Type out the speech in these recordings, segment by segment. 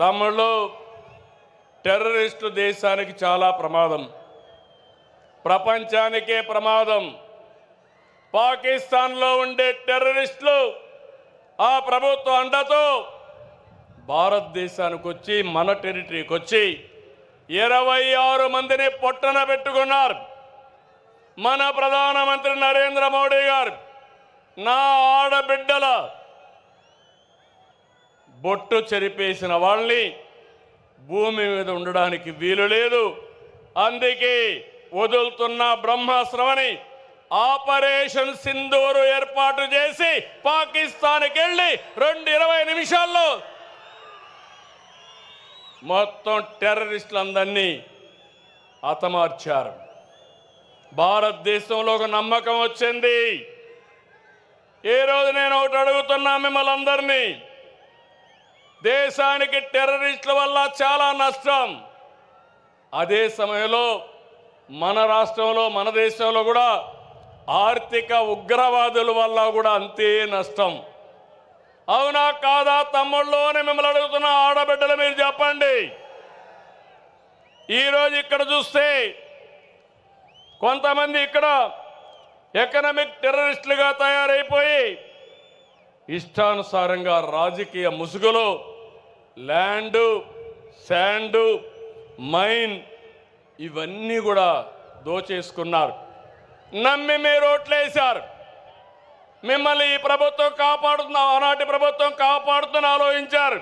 తమ్ముళ్ళు టెర్రరిస్టు దేశానికి చాలా ప్రమాదం. ప్రపంచానికే ప్రమాదం. పాకిస్తాన్లో ఉండే టెర్రరిస్టులు ఆ ప్రభుత్వ అండతో భారతదేశానికి వచ్చి మన టెరిటరీకి వచ్చి ఇరవై ఆరు మందిని పొట్టన పెట్టుకున్నారు. మన ప్రధానమంత్రి నరేంద్ర మోడీ గారు నా ఆడబిడ్డల బొట్టు చెరిపేసిన వాళ్ళని భూమి మీద ఉండడానికి వీలు లేదు. అందుకే వదులుతున్న బ్రహ్మాస్త్రమని ఆపరేషన్ సింధూరు ఏర్పాటు చేసి పాకిస్తాన్కి వెళ్ళి రెండు ఇరవై నిమిషాల్లో మొత్తం టెర్రరిస్టులందరినీ హతమార్చారు. భారతదేశంలో ఒక నమ్మకం వచ్చింది. ఏ రోజు నేను ఒకటి అడుగుతున్నా మిమ్మల్ని అందరినీ? దేశానికి టెర్రరిస్టుల వల్ల చాలా నష్టం. అదే సమయంలో మన రాష్ట్రంలో మన దేశంలో కూడా ఆర్థిక ఉగ్రవాదుల వల్ల కూడా అంతే నష్టం. అవునా కాదా తమ్ముళ్ళు అని మిమ్మల్ని అడుగుతున్న ఆడబిడ్డలు మీరు చెప్పండి. ఈరోజు ఇక్కడ చూస్తే కొంతమంది ఇక్కడ ఎకనామిక్ టెర్రరిస్టులుగా తయారైపోయి ఇష్టానుసారంగా రాజకీయ ముసుగులో ల్యాండు శాండు మైన్ ఇవన్నీ కూడా దోచేసుకున్నారు. నమ్మి మీరు ఓట్లేశారు. మిమ్మల్ని ఈ ప్రభుత్వం కాపాడుతున్న ఆనాటి ప్రభుత్వం కాపాడుతున్న ఆలోచించారు.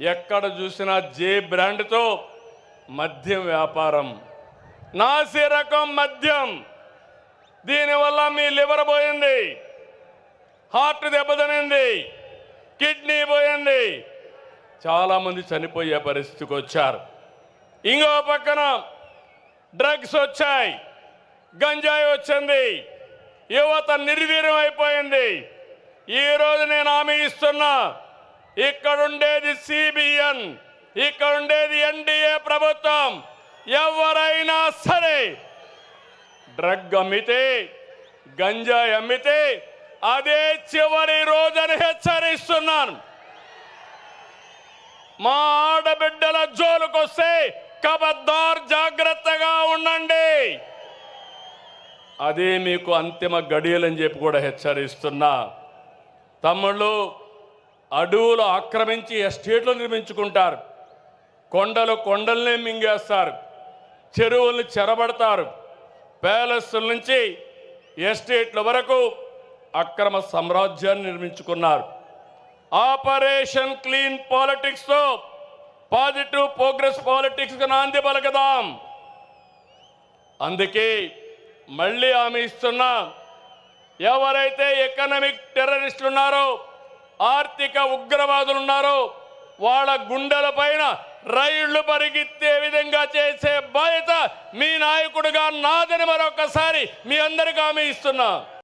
ఎక్కడ చూసినా జే బ్రాండ్తో మద్యం వ్యాపారం. నాసి రకం మద్యం. దీనివల్ల మీ లివర్ పోయింది. హార్ట్ దెబ్బతినింది. కిడ్నీ పోయింది. చాలామంది చనిపోయే పరిస్థితికి వచ్చారు. ఇంకో పక్కన డ్రగ్స్ వచ్చాయి. గంజాయి వచ్చింది. యువత నిర్వీర్యం అయిపోయింది. ఈ రోజు నేను హామీ ఇస్తున్నా ఇక్కడుండేది సిబిఎన్ ఇక్కడుండేది ఎన్డీఏ ప్రభుత్వం ఎవరైనా సరే డ్రగ్ అమ్మితే గంజాయి అమ్మితే అదే చివరి రోజని హెచ్చరిస్తున్నాను. మా ఆడబిడ్డల జోలుకొస్తే కబద్దార్ జాగ్రత్తగా ఉండండి. అదే మీకు అంతిమ గడియలని చెప్పి కూడా హెచ్చరిస్తున్నా. తమ్ముళ్ళు అడవులు ఆక్రమించి ఎస్టేట్లు నిర్మించుకుంటారు. కొండలు కొండల్నే మింగేస్తారు. చెరువుల్ని చెరబడతారు. ప్యాలెస్ల నుంచి ఎస్టేట్ల వరకు అక్రమ సామ్రాజ్యాన్ని నిర్మించుకున్నారు. ఆపరేషన్ క్లీన్ పాలిటిక్స్తో పాజిటివ్ ప్రోగ్రెస్ పాలిటిక్స్కి నాంది పలకదాం. అందుకే మళ్ళీ హామీ ఇస్తున్నా ఎవరైతే ఎకనామిక్ టెర్రరిస్టులు ఉన్నారో ఆర్థిక ఉగ్రవాదులు ఉన్నారో వాళ్ళ గుండెల పైన రైళ్ళు పరిగెత్తే విధంగా చేసే బాధ్యత మీ నాయకుడుగా నాదని మరొకసారి మీ అందరికీ హామీ ఇస్తున్నా.